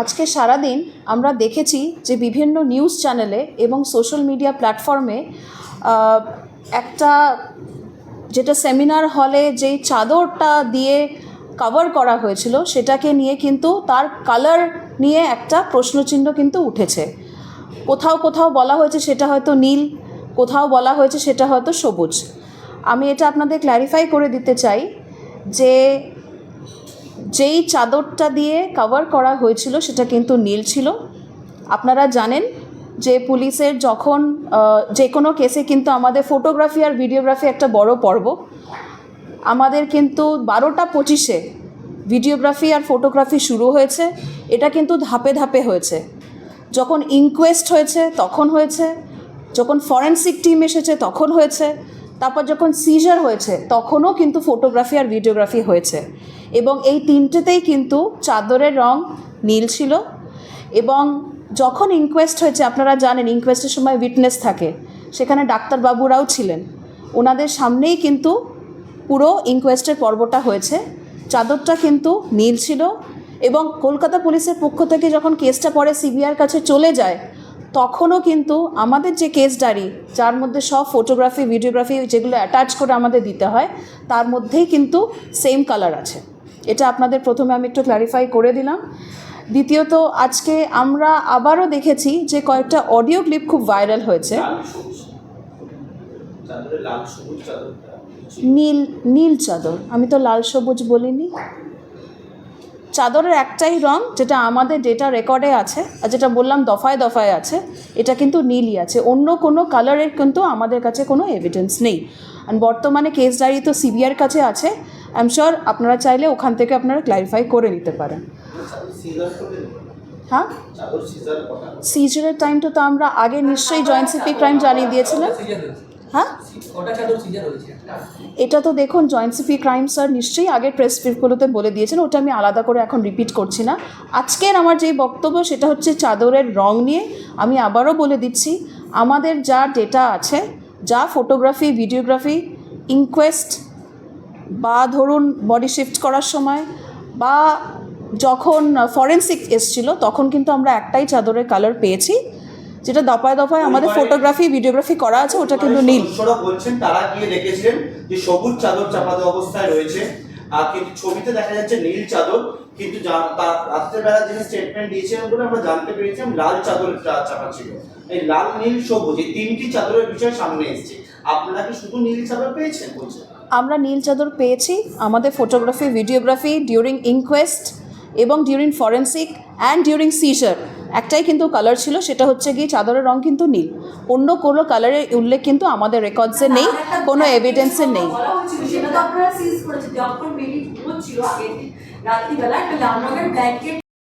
আজকে সারাদিন আমরা দেখেছি যে বিভিন্ন নিউজ চ্যানেলে এবং সোশ্যাল মিডিয়া প্ল্যাটফর্মে একটা যেটা সেমিনার হলে যেই চাদরটা দিয়ে কভার করা হয়েছিল, সেটাকে নিয়ে কিন্তু তার কালার নিয়ে একটা প্রশ্নচিহ্ন কিন্তু উঠেছে। কোথাও কোথাও বলা হয়েছে সেটা হয়তো নীল, কোথাও বলা হয়েছে সেটা হয়তো সবুজ। আমি এটা আপনাদের ক্ল্যারিফাই করে দিতে চাই যে যেই চাদরটা দিয়ে কভার করা হয়েছিল সেটা কিন্তু নীল ছিল। আপনারা জানেন যে পুলিশের যখন যে কোনো কেসে কিন্তু আমাদের ফটোগ্রাফি আর ভিডিওগ্রাফি একটা বড় পর্ব। আমাদের কিন্তু বারোটা পঁচিশে ভিডিওগ্রাফি আর ফটোগ্রাফি শুরু হয়েছে। এটা কিন্তু ধাপে ধাপে হয়েছে। যখন ইনকোয়েস্ট হয়েছে, তখন হয়েছে। যখন ফরেন্সিক টিম এসেছে, তখন হয়েছে। তারপর যখন সিজার হয়েছে, তখনও কিন্তু ফটোগ্রাফি আর ভিডিওগ্রাফি হয়েছে। এবং এই তিনটেতেই কিন্তু চাদরের রং নীল ছিল। এবং যখন ইনকোয়েস্ট হয়েছে, আপনারা জানেন ইনকোয়েস্টের সময় উইটনেস থাকে। সেখানে ডাক্তারবাবুরাও ছিলেন। ওনাদের সামনেই কিন্তু পুরো ইনকোয়েস্টের পর্বটা হয়েছে। চাদরটা কিন্তু নীল ছিল এবং কলকাতা পুলিশের পক্ষ থেকে যখন কেসটা পরে সিবিআর কাছে চলে যায়, তখনও কিন্তু আমাদের যে কেস ডায়েরি, যার মধ্যে সব ফটোগ্রাফি ভিডিওগ্রাফি যেগুলো অ্যাটাচ করে আমাদের দিতে হয়, তার মধ্যেই কিন্তু সেম কালার আছে। এটা আপনাদের প্রথমে আমি একটু ক্ল্যারিফাই করে দিলাম। দ্বিতীয়ত আজকে আমরা আবারও দেখেছি যে কয়েকটা অডিও ক্লিপ খুব ভাইরাল হয়েছে। নীল নীল চাদর। আমি তো লাল সবুজ বলিনি। চাদরের একটাই রং যেটা আমাদের ডেটা রেকর্ডে আছে আর যেটা বললাম দফায় দফায় আছে এটা কিন্তু নীলই আছে। অন্য কোনো কালারের কিন্তু আমাদের কাছে কোনো এভিডেন্স নেই। আর বর্তমানে কেস ডায়েরি তো সিবিআর কাছে আছে আই এম শিওর আপনারা চাইলে ওখান থেকে আপনারা ক্লারিফাই করে নিতে পারেন। হ্যাঁ? সিজারের টাইমটা তো আমরা আগে নিশ্চয়ই জয়েন্ট সিপি ক্রাইম জানিয়ে দিয়েছিলেন। হ্যাঁ? এটা তো দেখুন জয়েন্ট সিপি ক্রাইম স্যার নিশ্চয়ই আগে প্রেস ব্রিফগুলোতে বলে দিয়েছেন, ওটা আমি আলাদা করে এখন রিপিট করছি না। আজকের আমার যেই বক্তব্য, সেটা হচ্ছে চাদরের রং নিয়ে। আমি আবারও বলে দিচ্ছি, আমাদের যা ডেটা আছে, যা ফটোগ্রাফি ভিডিওগ্রাফি ইনকোয়েস্ট বা ধরুন বডি শিফট করার সময় বা যখন ফরেন্সিক এসছিল তখন কিন্তু আমরা একটাই চাদরের কালার পেয়েছি যেটা দফায় দফায় আমাদের ফটোগ্রাফি ভিডিওগ্রাফি করা আছে ওটা কিন্তু নীল। বলছেন তারা গিয়ে দেখেছিলেন যে সবুজ চাদর চাপা দেওয়া অবস্থায় রয়েছে আর কিন্তু ছবিতে দেখা যাচ্ছে নীল চাদর কিন্তু যা- রাত্রেবেলা যিনি স্টেটমেন্ট বলে আমরা জানতে পেরেছিলাম লাল চাদর চাপা ছিল এই লাল নীল সবুজ এই তিনটি চাদরের বিষয় সামনে এসেছে। আপনারা কি শুধু নীল চাদর পেয়েছেন? বলছেন আমরা নীল চাদর পেয়েছি। আমাদের ফটোগ্রাফি ভিডিওগ্রাফি ডিউরিং ইনকোয়েস্ট এবং during forensic and during seizure একটাই কিন্তু কালার ছিল সেটা হচ্ছে গিয়ে চাদরের রং কিন্তু নীল। অন্য কোনো কালারের উল্লেখ কিন্তু আমাদের রেকর্ডসে নেই কোনো এভিডেন্সে নেই। রাত্রিবেলা একটা